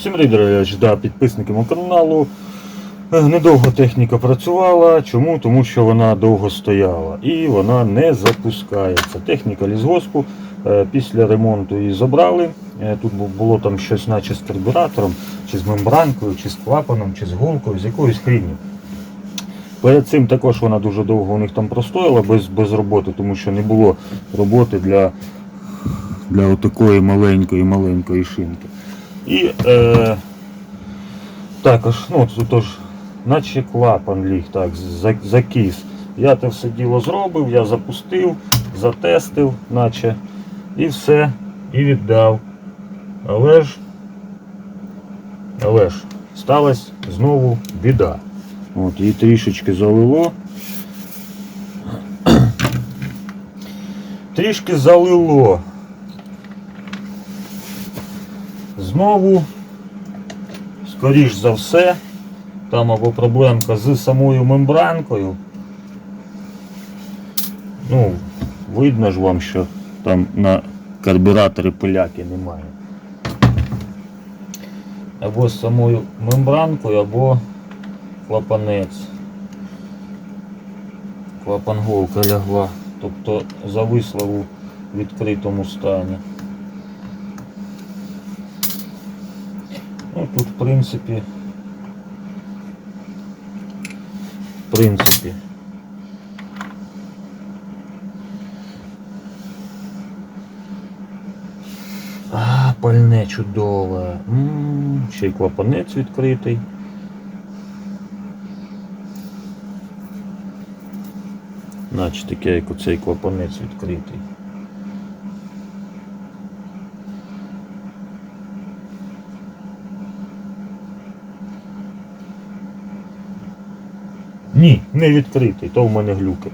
Всім рейдерич, да, підписники мого каналу. Е, Недовго техніка працювала. Чому? Тому що вона довго стояла і вона не запускається. Техніка лісгоспу е, після ремонту її забрали. Е, Тут було там щось наче з карбюратором, чи з мембранкою, чи з клапаном, чи з голкою, з якоюсь хрінню. Перед цим також вона дуже довго у них там простояла без, без роботи, тому що не було роботи для, для отакої маленької маленької шинки. І е, також, ну тут тож, наче клапан ліг, так, за- закис. Я це все діло зробив, я запустив, затестив, наче, і все, і віддав. Але ж, але ж, сталася знову біда. От, її трішечки залило. Трішки залило. Знову, скоріш за все, там або проблемка з самою мембранкою. Ну, видно ж вам, що там на карбюраторі пиляки немає. Або з самою мембранкою, або клапанець. Клапан голка лягла, тобто зависла у відкритому стані. Ну тут в принципі. В принципі. А, пальне чудове. М, Ще й клапанець відкритий. Наче таке, як оцей клапанець відкритий. Ні, не відкритий, то в мене глюки.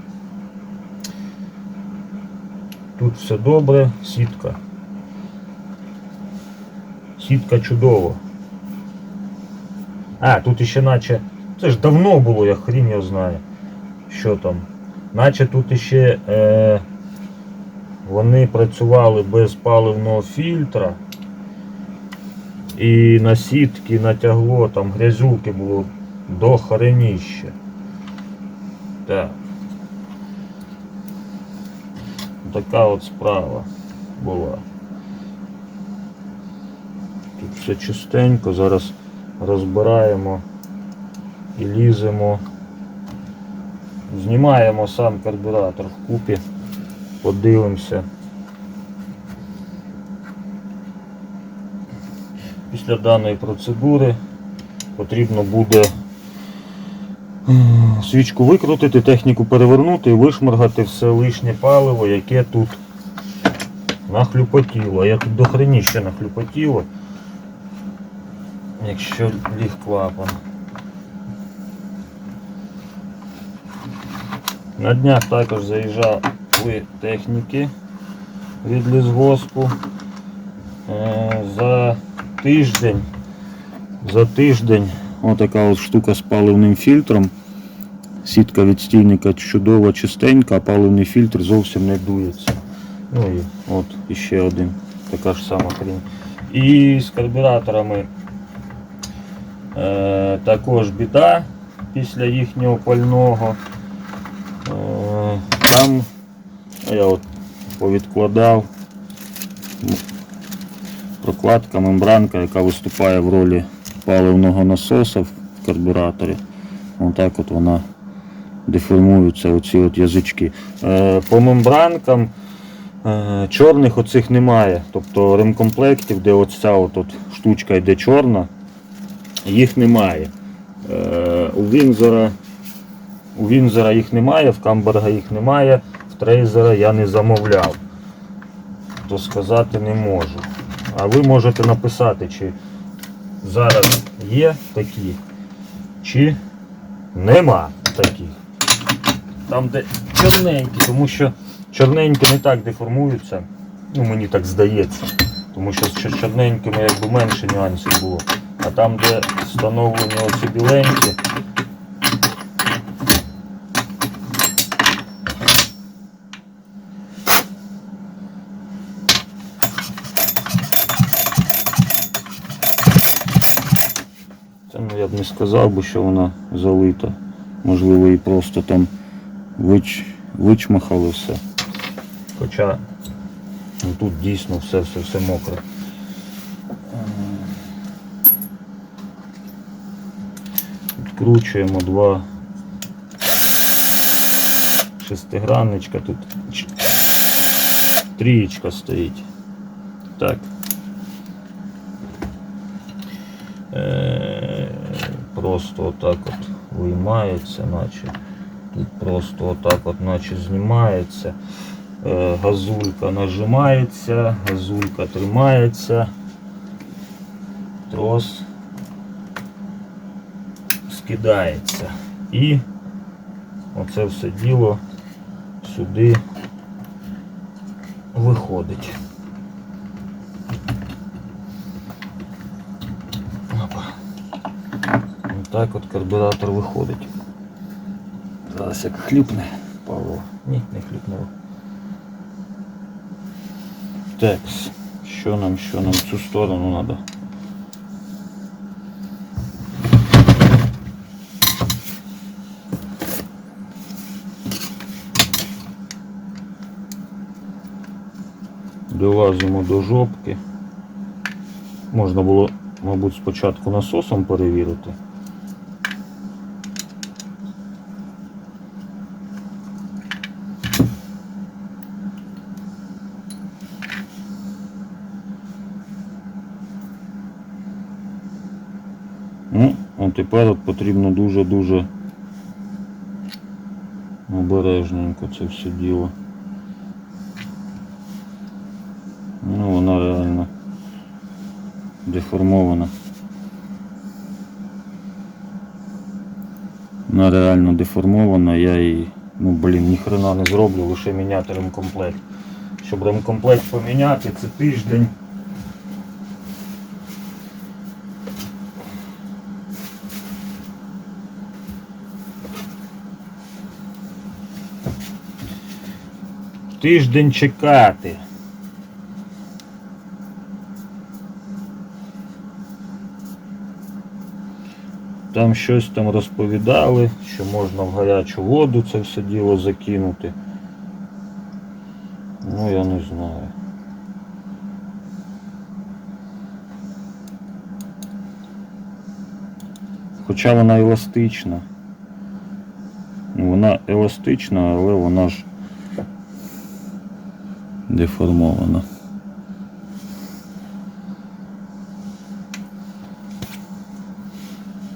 Тут все добре, сітка. Сітка чудова. А, тут іще наче. Це ж давно було, я хрін його знаю. Що там. Наче тут іще е, вони працювали без паливного фільтра. І на сітки натягло, там грязюки було до хреніща. Так. Така от справа була. Тут все чистенько, зараз розбираємо і ліземо. Знімаємо сам карбюратор вкупі, подивимося. Після даної процедури потрібно буде свічку викрутити, техніку перевернути і вишморгати все лишнє паливо, яке тут нахлюпотіло. Я тут до хреніща нахлюпотіло, якщо ліг клапан. На днях також заїжджали техніки від лісгоспу. Е, За тиждень, за тиждень отака от штука з паливним фільтром. Сітка відстійника чудова, чистенька, а паливний фільтр зовсім не дується. Ну і от іще один, така ж сама хрінь. І з карбюраторами е, також біда після їхнього пального. Е, Там я от повідкладав прокладка, мембранка, яка виступає в ролі паливного насоса в карбюраторі. Отак от вона деформуються оці от язички. Е, По мембранкам е, чорних оцих немає. Тобто ремкомплектів, де оця от, от штучка йде чорна, їх немає. Е, У Вінзора у Вінзера їх немає, в Камберга їх немає, в Трейзера я не замовляв. То сказати не можу. А ви можете написати, чи зараз є такі, чи нема таких. Там, де чорненькі, тому що чорненькі не так деформуються. Ну, мені так здається. Тому що з чорненькими якби менше нюансів було. А там, де встановлені оці біленькі, я б не сказав би, що вона залита. Можливо, і просто там вич, вичмахали все. Хоча ну, тут дійсно все, все, все мокре. Відкручуємо два шестигранничка, тут трієчка стоїть. Так. Е, Просто отак от виймається, наче. Тут просто отак от наче знімається. Е, Газулька нажимається, газулька тримається. Трос скидається. І оце все діло сюди виходить. Так от карбюратор виходить. Зараз як хлюпне, Павло. Ні, не хлюпнуло. Так, що нам, що нам в цю сторону треба? Долазимо до жопки. Можна було, мабуть, спочатку насосом перевірити. Ну, а тепер от потрібно дуже-дуже обережненько це все діло. Ну, вона реально деформована. Вона реально деформована, я її, ну блін, ніхрена не зроблю, лише міняти ремкомплект. Щоб ремкомплект поміняти, це тиждень. Тиждень чекати. Там щось там розповідали, що можна в гарячу воду це все діло закинути. Ну я не знаю. Хоча вона еластична. Вона еластична, але вона ж деформована.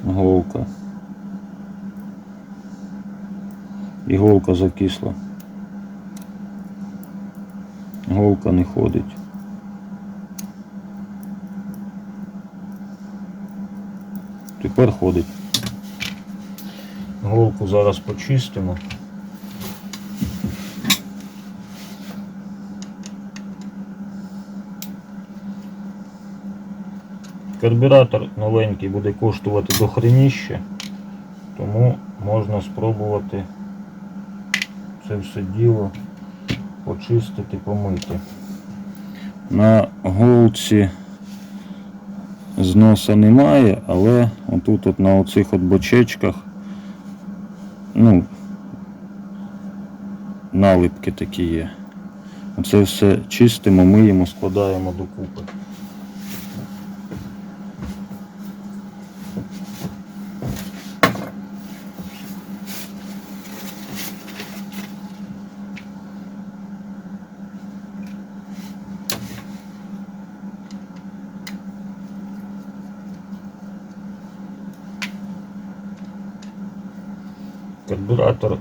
Голка. Іголка закисла. Голка не ходить. Тепер ходить. Голку зараз почистимо. Карбюратор новенький буде коштувати до хреніще, тому можна спробувати це все діло почистити, помити. На голці зноса немає, але отут от на оцих от бочечках ну, налипки такі є. Оце все чистимо, миємо, складаємо докупи. Карбюратор.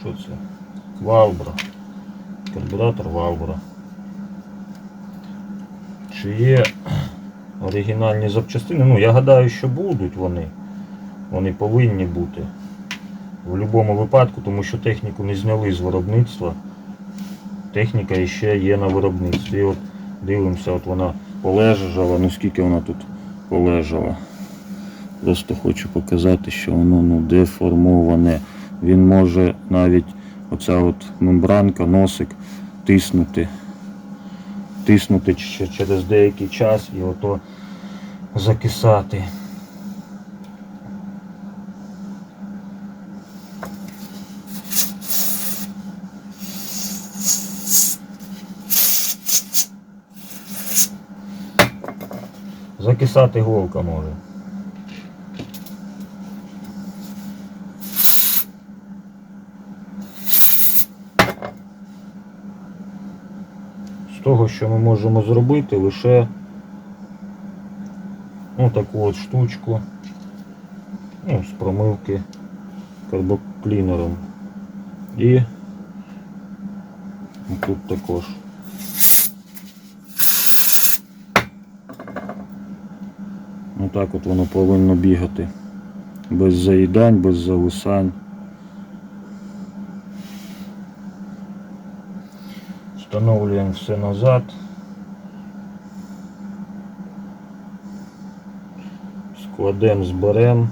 Що це? Валбра. Карбюратор Валбра. Чи є оригінальні запчастини? Ну, я гадаю, що будуть вони. Вони повинні бути. В будь-якому випадку, тому що техніку не зняли з виробництва. Техніка ще є на виробництві. От дивимося, от вона полежала, ну скільки вона тут полежала. Просто хочу показати, що воно ну, деформоване. Він може навіть оця от мембранка, носик тиснути. Тиснути ч- через деякий час і ото закисати. Закисати голка може. З того, що ми можемо зробити, лише ну, таку от штучку ну, з промивки карбоклінером. І тут також. Отак от воно повинно бігати. Без заїдань, без зависань. Встановлюємо все назад. Складемо, зберемо,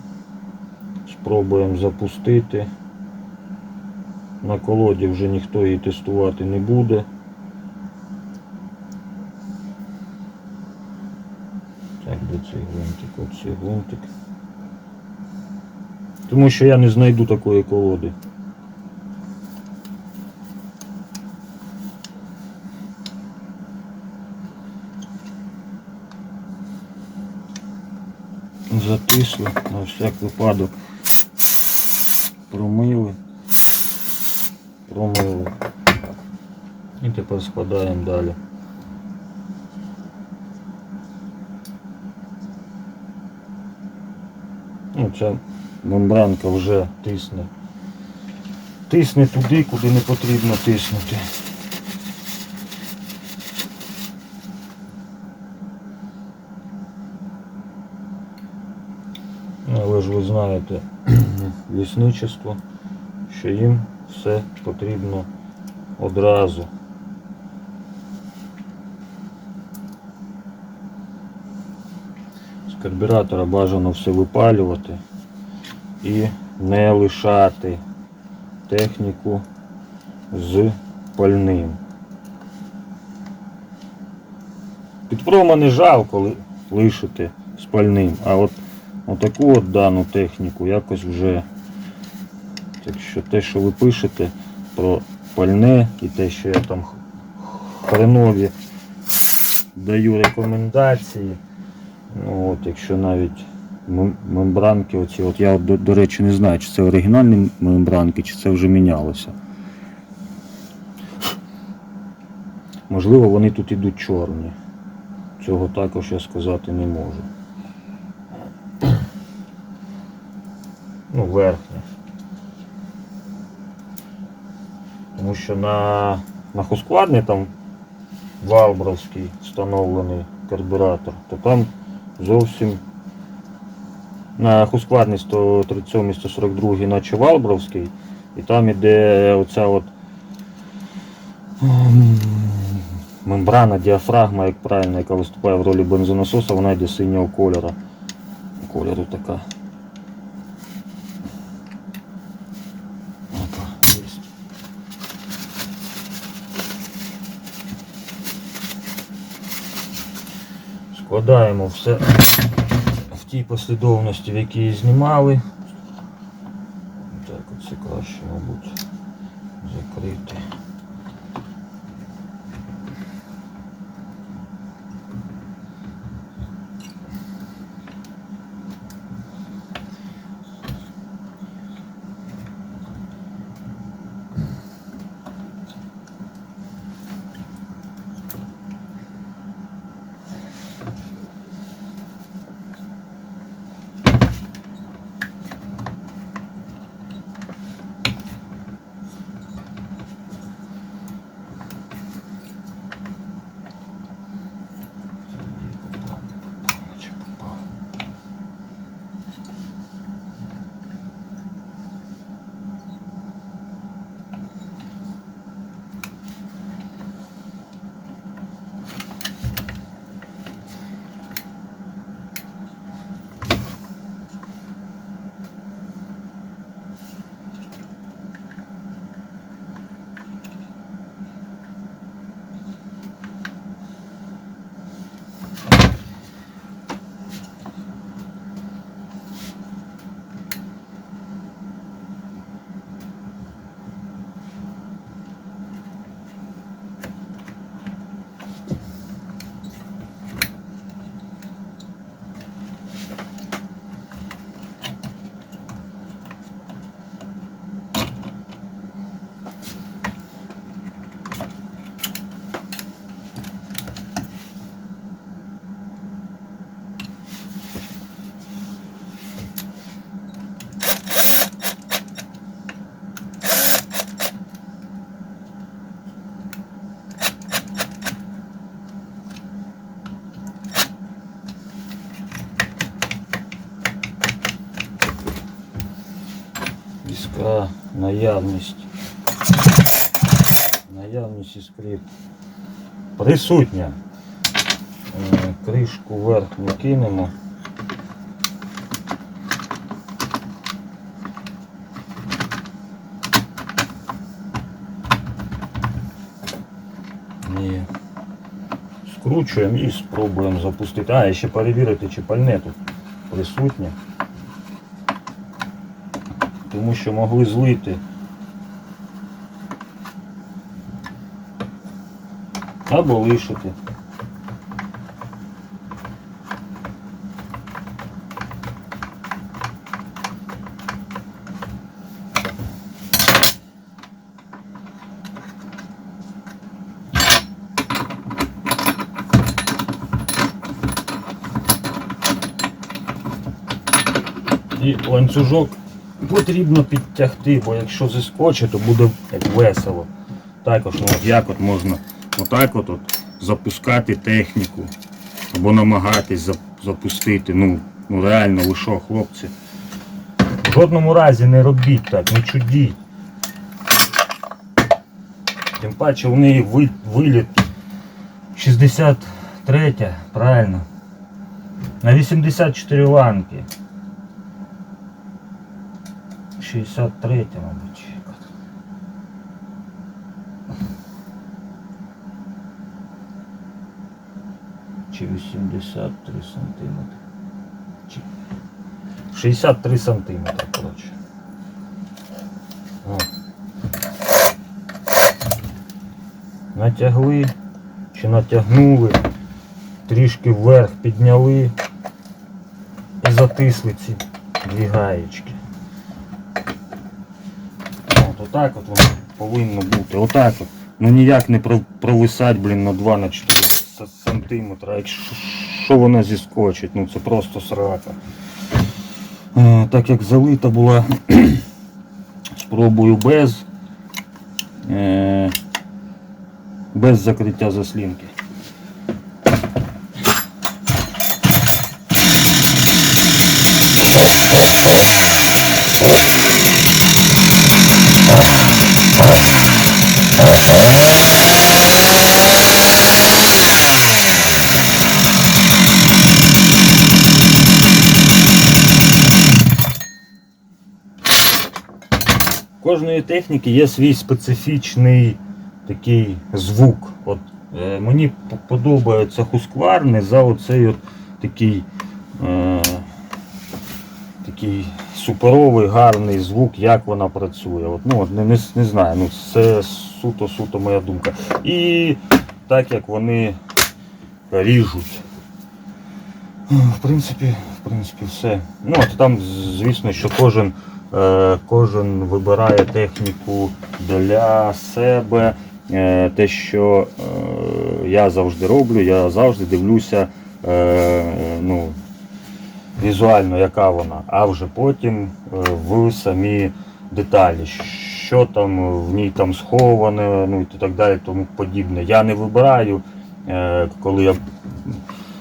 спробуємо запустити. На колоді вже ніхто її тестувати не буде. Так, де цей гвинтик? От цей гвинтик. Тому що я не знайду такої колоди. Затисли на всяк випадок. Промили. Промили. І тепер складаємо далі. Ну, ця мембранка вже тисне. Тисне туди, куди не потрібно тиснути. Але ж ви знаєте лісничество, що їм все потрібно одразу. З карбюратора бажано все випалювати і не лишати техніку з пальним. Підпрома не жалко ли- лишити з пальним, а от отаку от дану техніку якось вже. Так що те, що ви пишете про пальне і те, що я там хренові даю рекомендації. Ну, от, якщо навіть мембранки оці, от я до, до речі не знаю, чи це оригінальні мембранки, чи це вже мінялося. Можливо, вони тут ідуть чорні. Цього також я сказати не можу. Ну, верхні. Тому що на, на Хусквадні там Валбровський встановлений карбюратор, то там зовсім на Хусквадні 137 142 наче Валбровський, і там іде оця от ем, мембрана, діафрагма, як правильно, яка виступає в ролі бензонасоса, вона йде синього кольору. Кольору така. Складаємо все в тій послідовності, в якій знімали. Наявність. Наявність іскри присутня. Е, Кришку верхню кинемо. Скручуємо і спробуємо запустити. А, ще перевірити, чи пальне тут присутнє. Тому що могли злити. Або лишити. І ланцюжок потрібно підтягти, бо якщо зіскочить, то буде як весело. Також ну, от як от можна отак от, от запускати техніку або намагатись запустити. Ну, ну реально, ви що, хлопці. В жодному разі не робіть так, не чудіть. Тим паче в неї ви- виліт 63, правильно. На 84 ланки. 63, мабуть. Чи 83 сантиметри. Чи... 63 сантиметри, коротше. Натягли чи натягнули, трішки вверх підняли і затисли ці дві гаєчки. От отак от воно повинно бути. Отак от. Ну ніяк не про- провисать, блін, на 2 на 4 сантиметра. Якщо вона зіскочить, ну це просто срака. Так як залита була, спробую без. Е, без закриття заслінки. Кожної техніки є свій специфічний такий звук. От, е, мені подобається хускварний за оцей от такий, е, такий суперовий, гарний звук, як вона працює. От, ну, от, не, не, не знаю, ну, це суто-суто моя думка. І так як вони ріжуть. В принципі, в принципі, все. Ну, от там, звісно, що кожен, е, кожен вибирає техніку для себе. Е, те, що е, я завжди роблю, я завжди дивлюся ну, візуально, яка вона, а вже потім в самі деталі, що там в ній там сховане, ну і так далі, тому подібне. Я не вибираю, е, коли я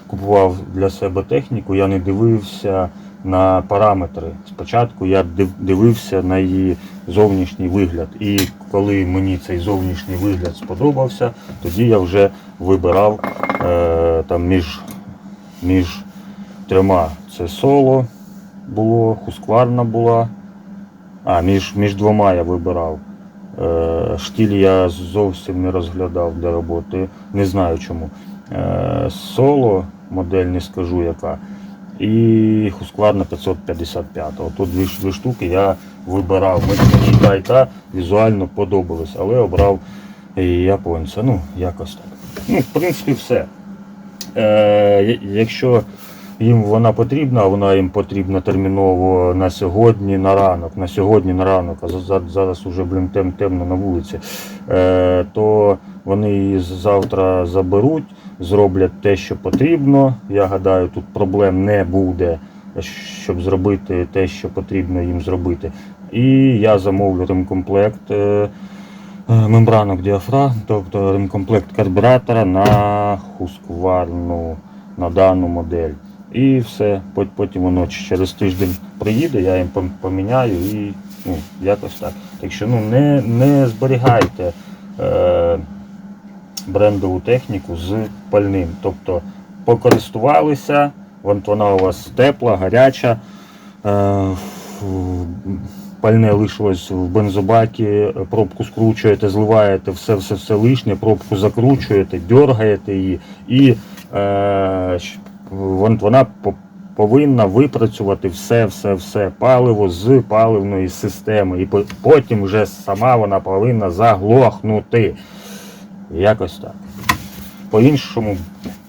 купував для себе техніку, я не дивився на параметри. Спочатку я дивився на її зовнішній вигляд. І коли мені цей зовнішній вигляд сподобався, тоді я вже вибирав е, там між, між трьома. Це соло було, хускварна була. А, між, між двома я вибирав. Е, штіль я зовсім не розглядав для роботи, не знаю чому. Е, соло, модель не скажу яка. І Husqvarna 555. Тут дві, дві штуки я вибирав. Мені та і та візуально подобались, але обрав японця. Ну, якось так. Ну, в принципі, все. Е, якщо їм вона потрібна, а вона їм потрібна терміново на сьогодні, на ранок, на сьогодні, на ранок, а за- за- зараз уже блін, тем, темно на вулиці, е, то вони її завтра заберуть, зроблять те, що потрібно. Я гадаю, тут проблем не буде, щоб зробити те, що потрібно їм зробити. І я замовлю ремкомплект. е, е, Мембранок діафрагм, тобто ремкомплект карбюратора на хускварну, на дану модель. І все, потім воно через тиждень приїде, я їм поміняю і Ну, якось так. Так що ну, не, не зберігайте е, брендову техніку з пальним. Тобто покористувалися, вона у вас тепла, гаряча. Е, Пальне лишилось в бензобакі, пробку скручуєте, зливаєте все, все, все лишнє, пробку закручуєте, дергаєте її і е, вона повинна випрацювати все, все, все паливо з паливної системи. І потім вже сама вона повинна заглохнути. Якось так. По-іншому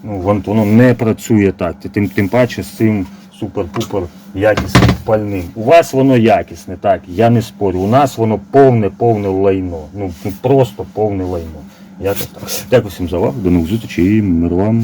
ну, воно не працює так. Тим, тим паче з цим супер-пупер якісним пальним. У вас воно якісне, так, я не спорю. У нас воно повне, повне лайно. Ну просто повне лайно. Якось так. Дякую всім за увагу. До нових зустрічей мир вам.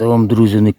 Це вам, друзі, не